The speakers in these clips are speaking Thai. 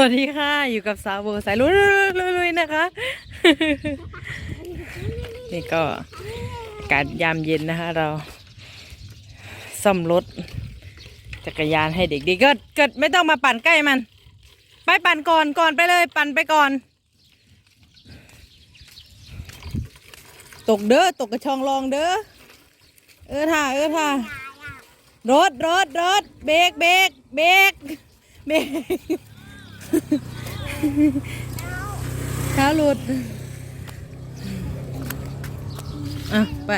วัสดีค่ะ อยู่กับสาวโบสายลุยลุยนะคะ นี่ก็อากาศยามเย็นนะคะ เราซ่อมรถจักรยานให้เด็กๆก็เกิดไม่ต้องมาปั่นใกล้มัน ไปปั่นก่อนก่อนไปเลย ปั่นไปก่อน ตกเด้อตกกระชองรองเด้อเออท่าเออท่ารถรถรถเบรกเบรกเบรกเบรก เท้าหลุด อะ ไป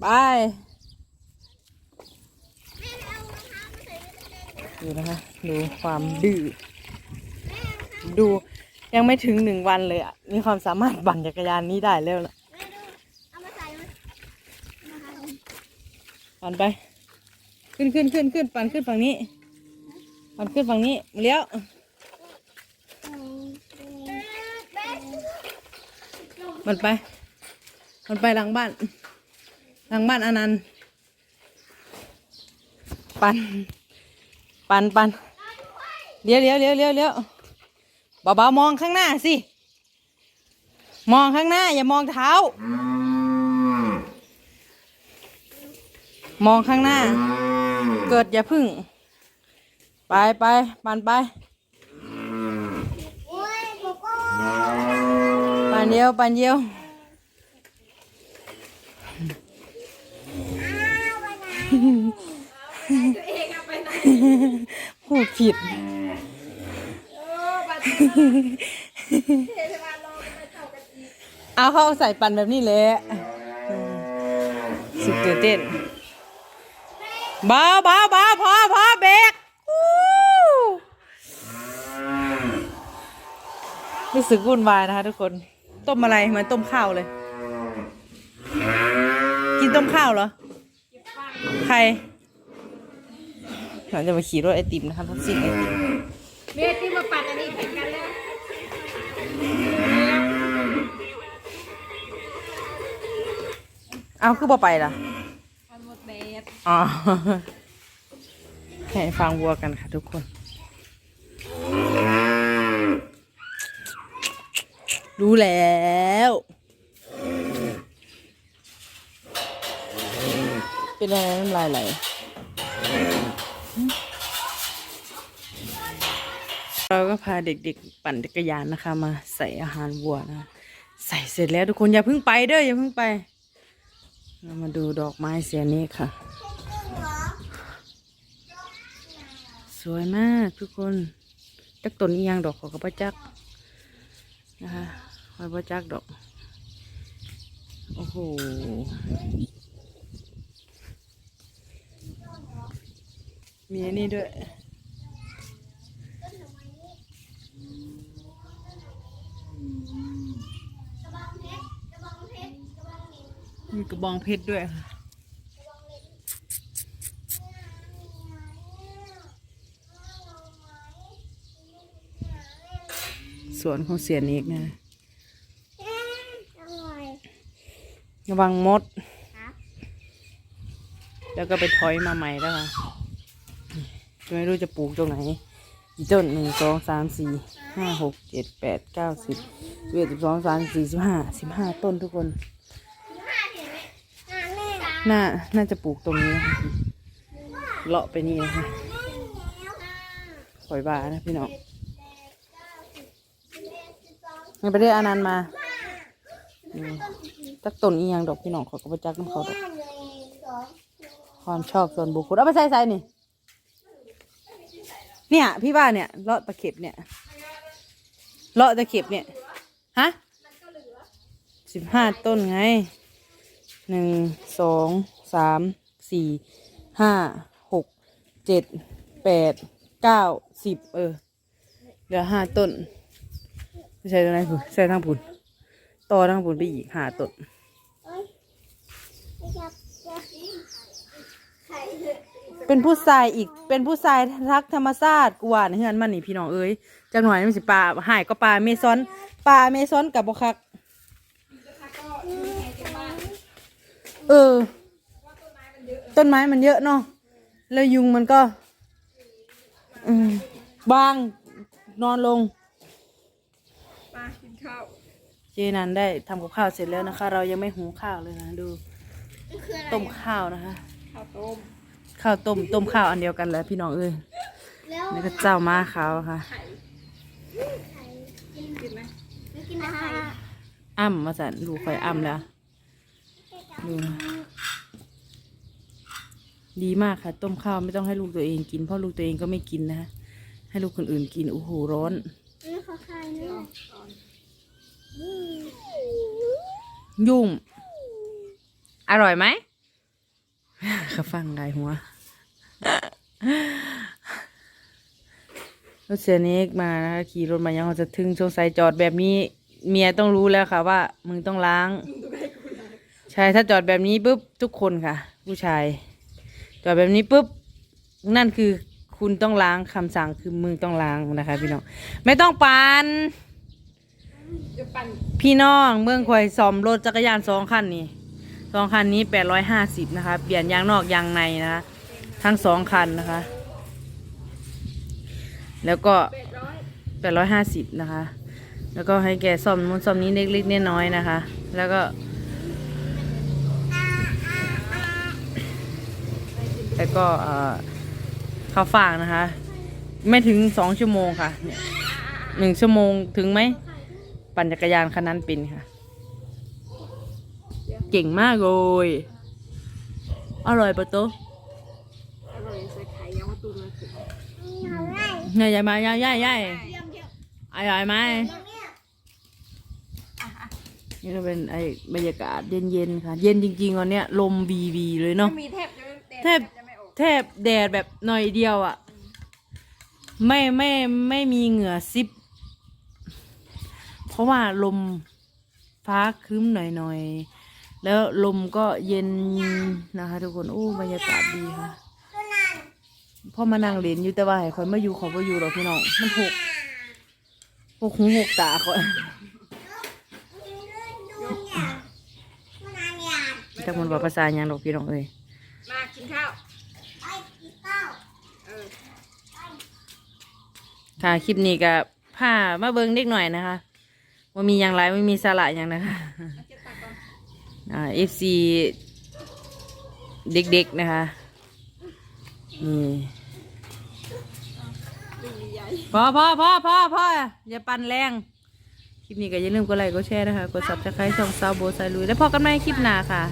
ไปดูนะคะ ดูความดื้อดูยังไม่ถึงหนึ่งวันเลยอะ มีความสามารถปั่นจักรยานนี้ได้แล้วล่ะปั่นไป ขึ้นขึ้นขึ้นขึ้นปั่นขึ้นฝั่งนี้ ปั่นขึ้นฝั่งนี้เลี้ยวมันไป มันไปหลังบ้าน หลังบ้านอนันต์ปัน ปันปันเลี้ยวเลี้ยวเลี้ยวเลี้ยวเลี้ยวเบาๆมองข้างหน้าสิ มองข้างหน้า อย่ามองเท้า มองข้างหน้า เกิดอย่าพึ่ง ไปไปปันไปโอ้ยโกโก้ปันเดียวปันเดียวพูดผิดเอาเขาใส่ปันแบบนี้เลยสุดตื่นเต้นเบาเบาเบาพอพอเบรกอู้ รู้สึกวุ่นวายนะคะทุกคน ต้มอะไรเหมือนต้มข้าวเลย กินต้มข้าวเหรอ ใครเราจะมาขี่รถไอติมนะคะรถซิ่งไอติมเมียที่มาปัดอันนี้แข่งกันแล้วเอาคือบ่ไปล่ะมันหมดแบบอ๋อให้ฟังวัวกันค่ะทุกคน รู้แล้ว เป็นอะไรน้ำลายไหลเราก็พาเด็กๆ ปั่นจักรยานนะคะ มาใส่อาหารวัวนะ ใส่เสร็จแล้วทุกคนอย่าเพิ่งไปเด้ออย่าเพิ่งไป เรามาดูดอกไม้เสียนี้ค่ะ สวยมากทุกคนจักต้นอียังดอกขอกระปจักนะคะ อยประจักดอก โอ้โหมีนนี้ด้วย มีกระบองเพชรด้วยค่ะสวนของเสียนอีกนะ อร่อย ระวังมดครับแล้วก็ไปถอยมาใหม่แล้วค่ะไม่รู้จะปลูกตรงไหนอีต้นหนึ่งสองสามสี่ห้าหกเจ็ดแปดเก้าสิบสิบเอ็ดสิบสองสามสี่สิบห้าสิบห้าต้นทุกคนห้าถึงห้าแม่น่าน่าจะปลูกตรงนี้นะคะเลาะไปนี่นะคะปล่อยบานะพี่น้องงั้นไปเรียกอานันต์มา นี่จักต้นอีหยังดอกพี่น้องขอก็ไปจักน้ำเขาดอกความชอบส่วนบุคคลเอาไปใส่ใส่นี่ เนี่ย พี่ว่าเนี่ยเลาะตะเข็บเนี่ยเลาะตะเข็บเนี่ยฮะสิบห้าต้นไงหนึ่งสองสามสี่ห้าหกเจ็ดแปดเก้าสิบเออเหลือห้าต้นไม่ใช่ตรงไหนผุนใช่ทางผุนต่อทางผุนไปอีกห้าต้น เอ้ยไม่จับจับไข่ เถอะเป็นผู้ชายอีกเป็นผู้ชายรักธรรมชาติกว่าในเฮือนมันนี่พี่น้องเอ้ยจังหน่อยมันสิปลาหายก็ปลาเมซอนปลาเมซอนกับบคักเออ ต้นไม้มันเยอะเนาะแล้วยุงมันก็บางนอนลงมากินข้าวเจนันได้ทำกับข้าวเสร็จแล้วนะคะ เรายังไม่หุงข้าวเลยนะดูนี่ คืออะไรต้มข้าวนะคะ ข้าวต้มข้าวต้มต้มข้าวอันเดียวกันแหล้วพี่น้องเอ้ยแล้วนี่ก็เจ้ามาขาวค่ะ ไข่ไข่กินกินไหมไม่กินอาหารอ้ำมาสันดูคอยอ้ำแล้วดูนะดีมากค่ะ ต้มข้าวไม่ต้องให้ลูกตัวเองกินเพราะลูกตัวเองก็ไม่กินนะคะให้ลูกคนอื่นกินโอ้โหร้อนนี่ขอไข่นี่เอาก่อนยุ่ง อร่อยไหมเขาฟังไงหัวรถเสียเนกมานะคะขี่รถมายังเขาจะถึงสงสัยจอดแบบนี้ เมียต้องรู้แล้วค่ะว่า มึงต้องล้าง ใช่ถ้าจอดแบบนี้ปุ๊บทุกคนค่ะ ผู้ชาย จอดแบบนี้ปุ๊บนั่นคือคุณต้องล้างคำสั่งคือมึงต้องล้างนะคะ พี่น้องไม่ต้องปานเดี๋ยวปั่นพี่น้องเมืองควายซ่อมรถจักรยานสองคันนี่ สองคันนี้แปดร้อยห้าสิบนะคะ เปลี่ยนยางนอกยางในนะคะ ทั้งสองคันนะคะ แล้วก็แปดร้อยห้าสิบนะคะ แล้วก็ให้แกซ่อมนู้นซ่อมนี้เล็กๆน้อยๆนะคะ แล้วก็แล้วก็ข้าวฟ่างนะคะ ไม่ถึงสองชั่วโมงค่ะเนี่ยหนึ่งชั่วโมงถึงไหม ปั่นจักรยานคันนั้นเป็นค่ะ เก่งมากเลย อร่อยปะโตะอร่อยใส่ไข่ยังมาตุนมาถึงอะไรเนี่ยใหญ่มาใหญ่ใหญ่ใหญ่เยี่ยมเยี่ยมอร่อยไหมตรงเนี้ยนี่ก็เป็นไอ้บรรยากาศเย็นๆค่ะ เย็นจริงๆวันเนี้ยลมบีบีเลยเนาะไม่มีแทบจะแดดแทบจะไม่ออกแทบแดดแบบหน่อยเดียวอะ่ะ ไม่ไม่ไม่มีเหงื่อซิบ เพราะว่าลมฟ้าครึ้มหน่อยๆ แล้วลมก็เย็นนะคะ ทุกคนโอ้บรรยากาศดีค่ะตัวนั้นพ่อมานั่งเล่นอยู่แต่ว่าให้คอยมาอยู่ขอมาอยู่หรอกพี่น้องมันหกหกหูหกตาคอยดูเนี่ยตัวนั้นเนี่ยจากมันว่าภาษาหยังดอกพี่น้องเอ้ยมากินข้าวไอ้กินข้าวเออค่ะคลิปนี้ก็ผ้ามาเบิ้งเล็กหน่อยนะคะว่ามีอย่างไรไม่มีสาระอย่างนะคะ เอฟซีเด็กๆนะคะนี่พอพอพอพอพออย่าปั่นแรง คลิปนี้ก็อย่าลืมกดไลค์กดแชร์นะคะ กดซับสไครต์ช่องซาวโบไซลุย แล้วพอกันใหม่คลิปหน้าค่ะ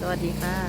สวัสดีค่ะ